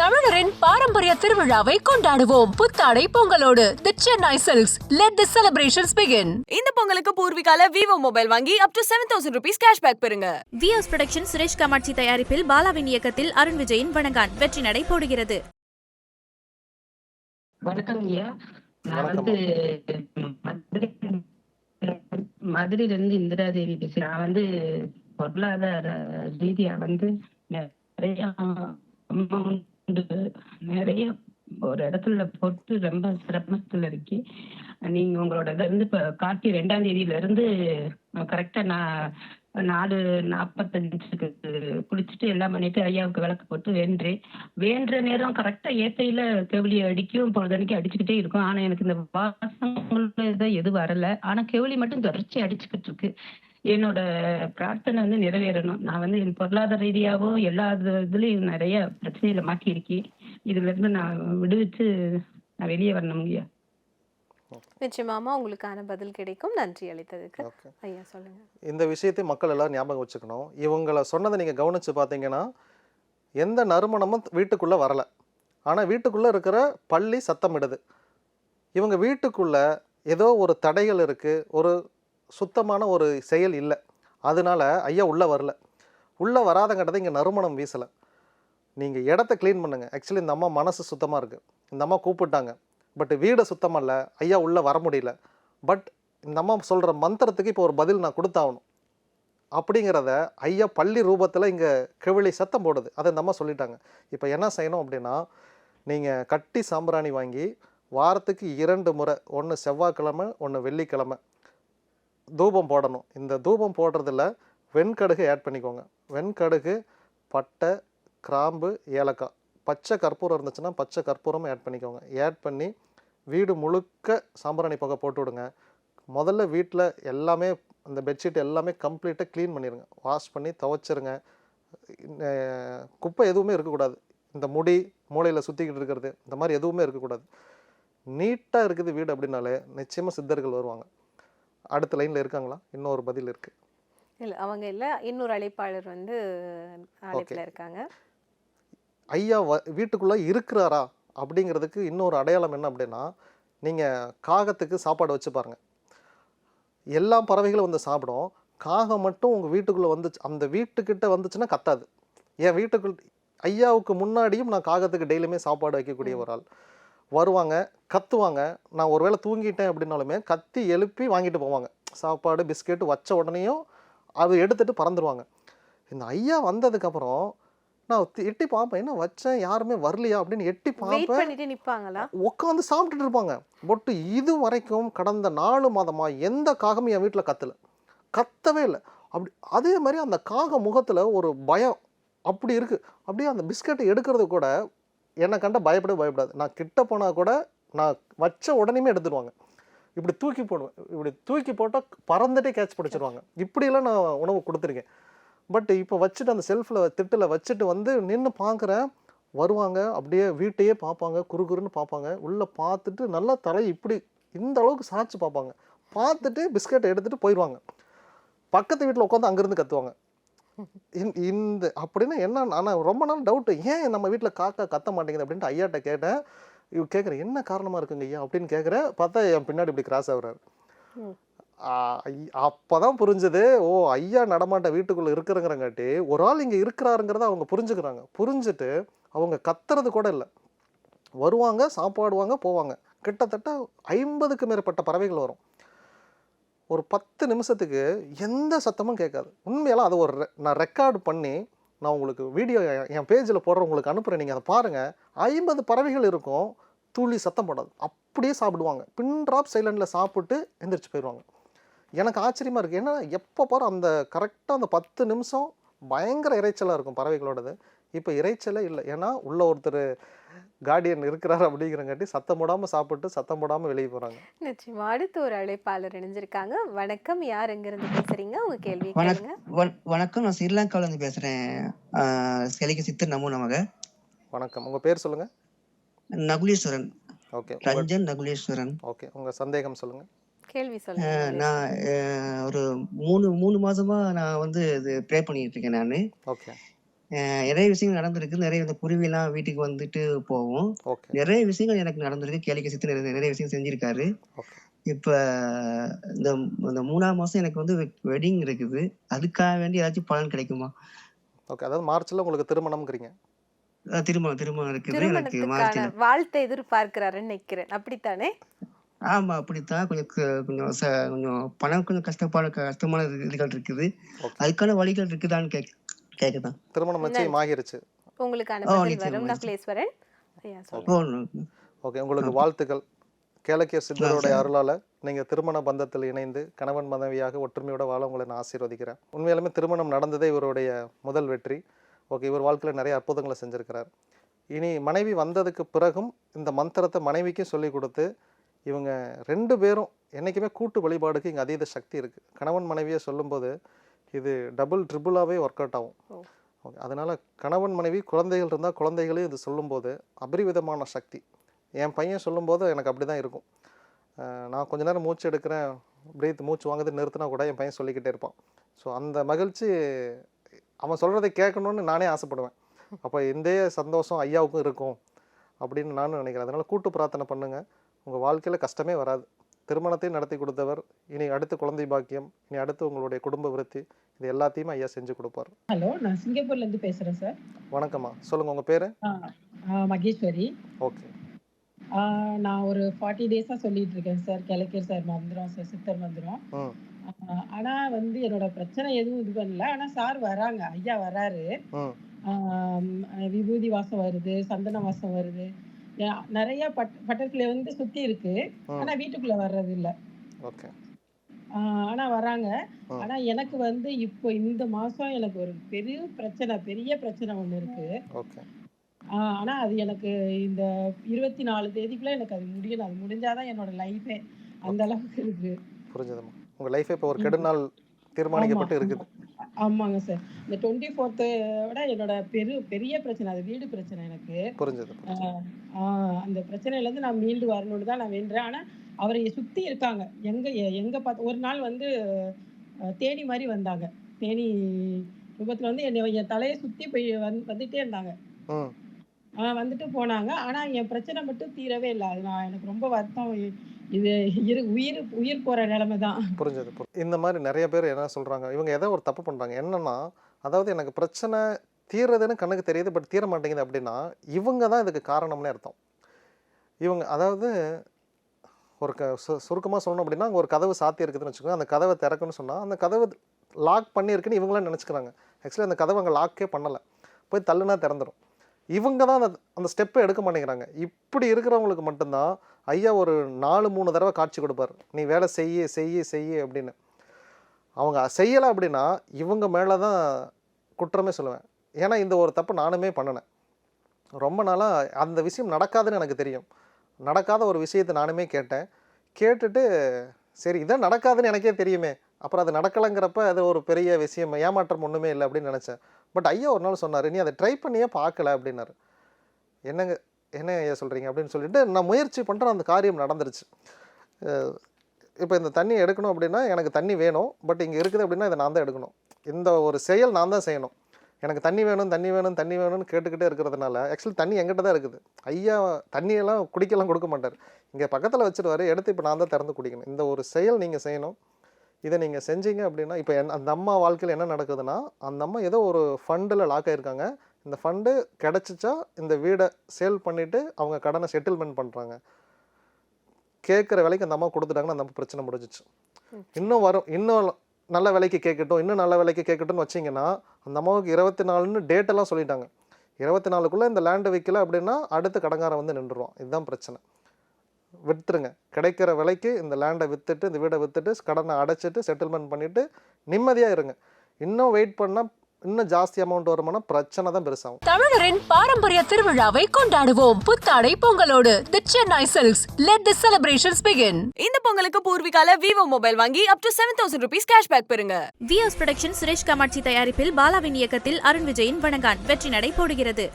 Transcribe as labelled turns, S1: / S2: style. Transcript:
S1: தமிழரின் பாரம்பரிய திருவிழாவை கொண்டாடுவோம். புத்தாடை பொங்கலோடு. The Chennai Silks let the celebrations begin
S2: இந்த பொங்கலுக்கு பூர்விகால விவோ மொபைல் வாங்கி up to seven thousand rupees cashback பெறுங்க.
S3: விஎஸ் புரொடக்ஷன் சுரேஷ் காமாட்சி தயாரிப்பில் பாலாவின் இயக்கத்தில் அருண் விஜயின் வணங்கான். வெற்றி நடை போடுகிறது.
S4: வணக்கம் ஐயா. நான் வந்து மதுரை மதுரையில இருந்து இந்திரா தேவி பேசுறேன். நான் வந்து பொருளாதார ரீதியா வந்து நிறைய amount நிறைய ஒரு இடத்துல போட்டு ரொம்ப சிரமத்துல இருக்கு நீங்க உங்களோட இருந்து இப்ப கார்த்தி ரெண்டாம் தேதியில இருந்து கரெக்டா நான் நாலு நாற்பத்தஞ்சுக்கு குளிச்சுட்டு எல்லாம் பண்ணிட்டு ஐயாவுக்கு விளக்கு போட்டு வேண்டேன் வேண்டுற நேரம் கரெக்டா ஏத்தையில கெவிலி அடிக்கும் பொழுதனைக்கு அடிச்சுக்கிட்டே இருக்கும். ஆனா எனக்கு இந்த வாசங்கள் எதுவும் வரல. ஆனா கெவிலி மட்டும் தொடர்ச்சி அடிச்சுக்கிட்டு இருக்கு. என்னோட பிரார்த்தனை வந்து நிறைவேறணும். நான் வந்து என் பொருளாதார ரீதியாவோ எல்லா இது- இதுலயும் நிறைய பிரச்சனையில மாட்டியிருக்கேன். இதுல இருந்து நான் விடுவிச்சு நான் வெளியே வரணும் ஐயா.
S5: நிச்சயமாமா உங்களுக்கான பதில் கிடைக்கும். நன்றி அளித்ததுக்கு. ஐயா சொல்லுங்க.
S6: இந்த விஷயத்தை மக்கள் எல்லாம் ஞாபகம் வச்சுக்கணும். இவங்களை சொன்னதை நீங்கள் கவனித்து பார்த்தீங்கன்னா எந்த நறுமணமும் வீட்டுக்குள்ளே வரலை. ஆனால் வீட்டுக்குள்ளே இருக்கிற பள்ளி சத்தமிடுது. இவங்க வீட்டுக்குள்ளே ஏதோ ஒரு தடைகள் இருக்குது ஒரு சுத்தமான ஒரு செயல் இல்லை. அதனால ஐயா உள்ளே வரல. உள்ளே வராதங்கிறத இங்கே நறுமணம் வீசலை. நீங்கள் இடத்த க்ளீன் பண்ணுங்கள் ஆக்சுவலி இந்த அம்மா மனசு சுத்தமாக இருக்குது இந்த அம்மா கூப்பிட்டாங்க. பட் வீடு சுத்தமாக இல்லை. ஐயா உள்ளே வர முடியல. பட் இந்த அம்மா சொல்கிற மந்திரத்துக்கு இப்போ ஒரு பதில் நான் கொடுத்தாகணும். அப்படிங்கிறத ஐயா பள்ளி ரூபத்தில் இங்கே கிவிழி சத்தம் போடுது. அதை இந்த அம்மா சொல்லிட்டாங்க. இப்போ என்ன செய்யணும் அப்படின்னா நீங்கள் கட்டி சாம்பிராணி வாங்கி வாரத்துக்கு இரண்டு முறை ஒன்று செவ்வாய்க்கிழமை ஒன்று வெள்ளிக்கிழமை. தூபம் போடணும். இந்த தூபம் போடுறதுல வெண்கடுகு ஆட் பண்ணிக்கோங்க. வெண்கடுகு பட்டை கிராம்பு ஏலக்காய். பச்சை கற்பூரம் இருந்துச்சுன்னா பச்சை கற்பூரமும் ஆட் பண்ணிக்கோங்க. ஆட் பண்ணி வீடு முழுக்க சாம்பிராணி புகை போட்டு விடுங்க. முதல்ல வீட்டில் எல்லாமே அந்த பெட்ஷீட் எல்லாமே கம்ப்ளீட்டாக க்ளீன் பண்ணிடுங்க வாஷ் பண்ணி துவைச்சிருங்க. குப்பை எதுவுமே இருக்கக்கூடாது. இந்த முடி மூளையில் சுற்றிக்கிட்டு இருக்கிறது இந்த மாதிரி எதுவுமே இருக்கக்கூடாது. நீட்டாக இருக்குது வீடு அப்படின்னாலே நிச்சயமாக சித்தர்கள் வருவாங்க. அடுத்த லைனில் இருக்காங்களா? இன்னொரு பதில் இருக்குது
S5: இல்ல அவங்க இல்ல இன்னொரு அழைப்பாளர் வந்து அழைப்புல இருக்காங்க.
S6: ஐயா வ வீட்டுக்குள்ளே இருக்கிறாரா? அப்படிங்கிறதுக்கு இன்னொரு அடையாளம் என்ன அப்படின்னா நீங்கள் காகத்துக்கு சாப்பாடு வச்சு பாருங்கள் எல்லா பறவைகளும் வந்து சாப்பிடும். காகம் மட்டும் உங்கள் வீட்டுக்குள்ளே வந்துச்சு அந்த வீட்டுக்கிட்ட வந்துச்சுன்னா கத்தாது. என் வீட்டுக்குள் ஐயாவுக்கு முன்னாடியும் நான் காகத்துக்கு டெய்லியுமே சாப்பாடு வைக்கக்கூடிய ஒரு ஆள் வருவாங்க கத்துவாங்க. நான் ஒருவேளை தூங்கிட்டேன் அப்படின்னாலுமே கத்தி எழுப்பி வாங்கிட்டு போவாங்க. சாப்பாடு பிஸ்கெட்டு வச்ச உடனேயும் அது எடுத்துட்டு பறந்துருவாங்க. இந்த ஐயா வந்ததுக்கப்புறம் நான் எட்டி பார்ப்பேன். என்ன வச்சேன்? யாருமே வரலையா? அப்படின்னு எட்டி பார்ப்பேன். உட்காந்து சாப்பிட்டுட்டு இருப்பாங்க. பட் இது வரைக்கும் கடந்த நாலு மாதமா எந்த காகமும் என் வீட்டில் கத்தல. கத்தவே இல்லை. அப்படி அதே மாதிரி அந்த காக முகத்தில் ஒரு பயம் அப்படி இருக்கு. அப்படியே அந்த பிஸ்கட்டை எடுக்கிறது கூட என்னை கண்ட பயப்படவே பயப்படாது. நான் கிட்ட போனால் கூட நான் வச்ச உடனேமே எடுத்துடுவாங்க. இப்படி தூக்கி போடுவேன். இப்படி தூக்கி போட்டால் பறந்துட்டே கேட்ச் பிடிச்சிருவாங்க. இப்படியெல்லாம் நான் உணவு கொடுத்துருக்கேன். பட் இப்போ வச்சுட்டு அந்த செல்ஃபில் திட்டில் வச்சுட்டு வந்து நின்று பார்க்குறேன் வருவாங்க அப்படியே வீட்டையே பார்ப்பாங்க குறுகுறுன்னு பார்ப்பாங்க. உள்ளே பார்த்துட்டு நல்லா தலை இப்படி இந்த அளவுக்கு சாய்ச்சி பார்ப்பாங்க. பார்த்துட்டு பிஸ்கட்டை எடுத்துகிட்டு போயிடுவாங்க பக்கத்து வீட்டில் உட்காந்து அங்கேருந்து கத்துவாங்க. இந்த- இந்த அப்படின்னா என்ன ஆனால் ரொம்ப நாள் டவுட்டு ஏன் நம்ம வீட்டில் காக்கா கத்த மாட்டேங்குது அப்படின்ட்டு ஐயாட்ட கேட்டேன். இவ கேட்குறேன் என்ன காரணமாக இருக்குங்க ஐயா? அப்படின்னு கேட்குறேன் பார்த்தா என் பின்னாடி இப்படி கிராஸ் ஆகுறாரு. அப்போ தான் புரிஞ்சது ஓ ஐயா நடமாட்ட வீட்டுக்குள்ளே இருக்கிறங்கிறங்காட்டி ஒரு ஆள் இங்கே இருக்கிறாருங்கிறத அவங்க புரிஞ்சுக்கிறாங்க. புரிஞ்சுட்டு அவங்க கத்துறது கூட இல்லை. வருவாங்க சாப்பாடுவாங்க போவாங்க. கிட்டத்தட்ட ஐம்பதுக்கு மேற்பட்ட பறவைகள் வரும். ஒரு பத்து நிமிஷத்துக்கு எந்த சத்தமும் கேட்காது. உண்மையெல்லாம் அதை ஒரு நான் ரெக்கார்டு பண்ணி நான் உங்களுக்கு வீடியோ என் பேஜில் போடுற உங்களுக்கு அனுப்புகிறேன் நீங்கள் அதை பாருங்கள் ஐம்பது பறவைகள் இருக்கும். துளி சத்தம் போடாது. அப்படியே சாப்பிடுவாங்க. பின் ட்ராப் சைலண்டில் சாப்பிட்டு எந்திரிச்சு போயிடுவாங்க. எனக்கு ஆச்சரியமாக இருக்குது ஏன்னா எப்போ பாரு அந்த கரெக்டாக அந்த பத்து நிமிஷம் பயங்கர இறைச்சலாக இருக்கும் பறவைகளோடது. இப்போ இறைச்சலே இல்லை. ஏன்னா உள்ள ஒருத்தர் கார்டியன் இருக்கிறார் அப்படிங்கிறங்காட்டி சத்தம் போடாமல் சாப்பிட்டு சத்தம் போடாமல் வெளியே போகிறாங்க
S5: நிச்சயமா அடுத்து ஒரு அழைப்பாளர் இணைஞ்சிருக்காங்க. வணக்கம் யார் எங்க இருந்து பேசுறீங்க? உங்க கேள்வி
S7: வணக்கம் நான் ஸ்ரீலங்கால இருந்து பேசுறேன். ஆஹ் சிலைக்கு சித்தர் நமோ நமக.
S6: வணக்கம். உங்கள் பேர் சொல்லுங்கள்
S7: நகுலேஸ்வரன்.
S6: ஓகே.
S7: ரஞ்சன் நகுலேஸ்வரன்.
S6: ஓகே. உங்கள் சந்தேகம் சொல்லுங்கள்
S5: கேள்வி சொல்லுங்க
S7: நான் ஒரு மூணு மூணு மாசமா நான் வந்து இது ப்ரே பண்ணிட்டு இருக்கேன் நான்.
S6: ஓகே.
S7: நிறைய விஷயங்கள் நடந்திருக்கு. நிறைய இந்த குருவிலாம் வீட்டுக்கு வந்துட்டு
S6: ஓகே.
S7: நிறைய விஷயங்கள் எனக்கு நடந்திருக்கு. கேளிக்கை சித்து நிறைய நிறைய விஷயம் செஞ்சிருக்காரு. இப்ப இந்த இந்த மூணாம் மாசம் எனக்கு வந்து வெட்டிங் இருக்குது. அதுக்காக வேண்டி ஏதாச்சும் பலன் கிடைக்குமா?
S6: ஓகே. அதாவது மார்ச்ல உங்களுக்கு திருமணம்ங்கிறீங்க.
S7: திருமணம் திருமணம் இருக்குது. எனக்கு மார்ச்ல.
S5: திருமணத்துக்கான வாழ்த்தை எதிர்பார்க்கிறாருன்னு நினைக்கிறேன். அப்படித்தானே?
S7: ஆமா அப்படித்தான். கொஞ்சம் கொஞ்சம் ச- கொஞ்சம் பணம் கொஞ்சம் கஷ்டப்பாடு கஷ்டமான இது- இதுகள் இருக்குது. அதுக்கான வழிகள் இருக்குதான்னு கேக் கேக்குதான்
S6: திருமணம் நிச்சயம் ஆகிருச்சு
S5: உங்களுக்கான பதில் வரும். நகுலேஸ்வரன்
S6: ஓகே. உங்களுக்கு வாழ்த்துக்கள். கேளக்கியர் சித்தருடைய அருளால நீங்க திருமண பந்தத்தில் இணைந்து கணவன் மனைவியாக ஒற்றுமையோட வாழ உங்களை நான் ஆசீர்வதிக்கிறேன். உண்மையாலுமே திருமணம் நடந்ததே இவருடைய முதல் வெற்றி. ஓகே இவர் வாழ்க்கையில் நிறைய அற்புதங்களை செஞ்சிருக்கிறார். இனி மனைவி வந்ததுக்கு பிறகும் இந்த மந்திரத்தை மனைவிக்கும் சொல்லி கொடுத்து இவங்க ரெண்டு பேரும் என்றைக்குமே கூட்டு வழிபாடுக்கு இங்கே அதீத சக்தி இருக்குது கணவன் மனைவியை சொல்லும்போது இது டபுள் ட்ரிபிளாகவே ஒர்க் அவுட் ஆகும். ஓகே. அதனால் கணவன் மனைவி குழந்தைகள் இருந்தால் குழந்தைகளையும் இது சொல்லும்போது அபரிவிதமான சக்தி. என் பையன் சொல்லும்போது எனக்கு அப்படி தான் இருக்கும் நான் கொஞ்ச நேரம் மூச்சு எடுக்கிறேன் பிரீத் மூச்சு வாங்குது நிறுத்தினா கூட என் பையன் சொல்லிக்கிட்டே இருப்பான். ஸோ அந்த மகிழ்ச்சி அவன் சொல்கிறதை கேட்கணுன்னு நானே ஆசைப்படுவேன். அப்போ இந்த சந்தோஷம் ஐயாவுக்கும் இருக்கும் அப்படின்னு நானும் நினைக்கிறேன். அதனால் கூட்டு பிரார்த்தனை பண்ணுங்கள் உங்கள் வாழ்க்கையில் கஷ்டமே வராது. திருமணத்தையும் நடத்தி கொடுத்தவர். இனி அடுத்து குழந்தை பாக்கியம் இனி அடுத்து உங்களுடைய குடும்ப விருத்தி இது எல்லாத்தையுமே ஐயா செஞ்சு கொடுப்பார்.
S8: ஹலோ நான் சிங்கப்பூர்ல இருந்து பேசுறேன் சார்.
S6: வணக்கம்மா. சொல்லுங்கள் உங்கள் பேர்?
S8: மகேஸ்வரி.
S6: ஓகே.
S8: நான் ஒரு ஃபார்ட்டி டேஸா சொல்லிட்டு இருக்கேன் சார். கிழக்கேர் சார் மந்திரம் சார் சித்தர் மந்திரம். ஆனா வந்து என்னோட பிரச்சனை எதுவும் இது பண்ணல. ஆனா சார் வராங்க ஐயா வராரு. விபூதி வாசம் வருது சந்தன வாசம் வருது. நிறைய பட் பட்டர்ஃப்ளை வந்து சுத்தி இருக்கு. ஆனா வீட்டுக்குள்ள வர்றது இல்ல ஆனா வராங்க. ஆனா எனக்கு வந்து இப்போ இந்த மாசம் எனக்கு ஒரு பெரிய பிரச்சனை பெரிய பிரச்சனை ஒண்ணு இருக்கு. ஆனா அது எனக்கு இந்த இருபத்தி நாலு தேதிக்குள்ள எனக்கு அது முடியணும் அது முடிஞ்சாதான் என்னோட லைஃபே அந்த அளவுக்கு இருக்கு.
S6: புரிஞ்சதும்மா. உங்கள் லைஃபே இப்போ ஒரு கெடுநாள் தீர்மானிக்கப்பட்டு இருக்குது.
S8: ஆமாங்க சார். இந்த டுவெண்ட்டி ஃபோர்த்து விட என்னோட பெரு பெரிய பிரச்சனை அது வீடு பிரச்சனை எனக்கு.
S6: புரிஞ்சது
S8: அந்த பிரச்சனையில இருந்து நான் மீண்டு வரணும்னு தான் நான் வேண்டுறேன். ஆனா அவரை சுத்தி இருக்காங்க. எங்க எங்க பார்த்து ஒரு நாள் வந்து தேனி மாதிரி வந்தாங்க. தேனி விபத்துல வந்து என்னை என் தலையை சுத்தி போய் வந்து வந்துட்டே இருந்தாங்க. வந்துட்டு போனாங்க. ஆனா என் பிரச்சனை மட்டும் தீரவே இல்லை. அது நான் எனக்கு ரொம்ப வருத்தம். இது உயிர் உயிர் போற நிலைமை தான்.
S6: புரிஞ்சது இந்த மாதிரி நிறைய பேர் என்ன சொல்கிறாங்க இவங்க ஏதோ ஒரு தப்பு பண்ணுறாங்க என்னன்னா அதாவது எனக்கு பிரச்சனை தீர்றதுன்னு கண்ணுக்கு தெரியுது பட் தீர மாட்டேங்குது அப்படின்னா இவங்க தான் இதுக்கு காரணம்னே அர்த்தம். இவங்க அதாவது ஒரு க சு சுருக்கமாக சொல்லணும் அப்படின்னா அங்கே ஒரு கதவு சாத்தி இருக்குதுன்னு வச்சுக்கோங்க அந்த கதவை திறக்குன்னு சொன்னால் அந்த கதவு லாக் பண்ணியிருக்குன்னு இவங்களாம் நினச்சிக்கிறாங்க. ஆக்சுவலி அந்த கதவை அங்கே லாக்கே பண்ணலை. போய் தள்ளுனா திறந்துடும் இவங்க தான் அந்த அந்த ஸ்டெப்பை எடுக்க மாட்டேங்கிறாங்க. இப்படி இருக்கிறவங்களுக்கு மட்டும்தான் ஐயா ஒரு நாலு மூணு தடவை காட்சி கொடுப்பார். நீ வேலை செய்ய செய்ய செய்ய அப்படின்னு. அவங்க செய்யலை அப்படின்னா இவங்க மேலே தான் குற்றமே சொல்லுவேன். ஏன்னா இந்த ஒரு தப்பு நானுமே பண்ணினேன். ரொம்ப நாளாக அந்த விஷயம் நடக்காதுன்னு எனக்கு தெரியும். நடக்காத ஒரு விஷயத்தை நானுமே கேட்டேன். கேட்டுட்டு சரி இதான் நடக்காதுன்னு எனக்கே தெரியுமே. அப்புறம் அது நடக்கலைங்கிறப்ப அது ஒரு பெரிய விஷயம். ஏமாற்றம் ஒன்றுமே இல்லை அப்படின்னு நினச்சேன். பட் ஐயா ஒரு நாள் சொன்னார் நீ அதை ட்ரை பண்ணியே பார்க்கல அப்படின்னாரு. என்னங்க என்ன ஐயா சொல்கிறீங்க அப்படின்னு சொல்லிட்டு நான் முயற்சி பண்ணுறேன் அந்த காரியம் நடந்துருச்சு. இப்போ இந்த தண்ணி எடுக்கணும் அப்படின்னா எனக்கு தண்ணி வேணும். பட் இங்கே இருக்குது அப்படின்னா இதை நான் தான் எடுக்கணும். இந்த ஒரு செயல் நான் தான் செய்யணும். எனக்கு தண்ணி வேணும் தண்ணி வேணும் தண்ணி வேணும்னு கேட்டுக்கிட்டே இருக்கிறதுனால ஆக்சுவலி தண்ணி எங்கிட்ட தான் இருக்குது. ஐயா தண்ணியெல்லாம் குடிக்கலாம் கொடுக்க மாட்டார். இங்கே பக்கத்தில் வச்சுருவாரு எடுத்து இப்போ நான் தான் திறந்து குடிக்கணும். இந்த ஒரு செயல் நீங்கள் செய்யணும். இதை நீங்கள் செஞ்சீங்க அப்படின்னா இப்போ என் அந்த அம்மா வாழ்க்கையில் என்ன நடக்குதுன்னா அந்த அம்மா ஏதோ ஒரு ஃபண்டில் லாக் ஆயிருக்காங்க. இந்த ஃபண்டு கிடச்சிச்சா இந்த வீடை சேல் பண்ணிவிட்டு அவங்க கடனை செட்டில்மெண்ட் பண்ணுறாங்க கேட்குற விலைக்கு அந்த அம்மா கொடுத்துட்டாங்கன்னா அந்த அம்மா பிரச்சனை முடிஞ்சிச்சு. இன்னும் வரும் இன்னும் நல்ல விலைக்கு கேட்கட்டும் இன்னும் நல்ல விலைக்கு கேட்கட்டும்னு வச்சிங்கன்னா அந்த அம்மாவுக்கு இருபத்தி நாலுன்னு டேட்டெல்லாம் சொல்லிட்டாங்க. இருபத்தி நாலுக்குள்ளே இந்த லேண்டு விற்கல அப்படின்னா அடுத்த கடங்காரன் வந்து நின்றுருவான். இதுதான் பிரச்சனை. விற்றுருங்க கிடைக்கிற விலைக்கு இந்த லேண்டை விற்றுட்டு இந்த வீடை விற்றுட்டு கடனை அடைச்சிட்டு செட்டில்மெண்ட் பண்ணிவிட்டு நிம்மதியாக இருங்க. இன்னும் வெயிட் பண்ணால் இன்னும் ஜாஸ்தி அமௌண்ட் வருமானா பிரச்சனை தான் பெருசாகும்.
S1: தமிழரின் பாரம்பரிய திருவிழாவை கொண்டாடுவோம். புத்தாடை பொங்கலோடு. The Chennai Silks let the celebrations begin
S2: இந்த பொங்கலுக்கு பூர்விகால விவோ மொபைல் வாங்கி up to seven thousand rupees cashback பெறுங்க.
S3: விஎஸ் புரொடக்ஷன் சுரேஷ் காமாட்சி தயாரிப்பில் பாலாவின் இயக்கத்தில் அருண் விஜயின் வணங்கான். வெற்றி நடை போடுகிறது.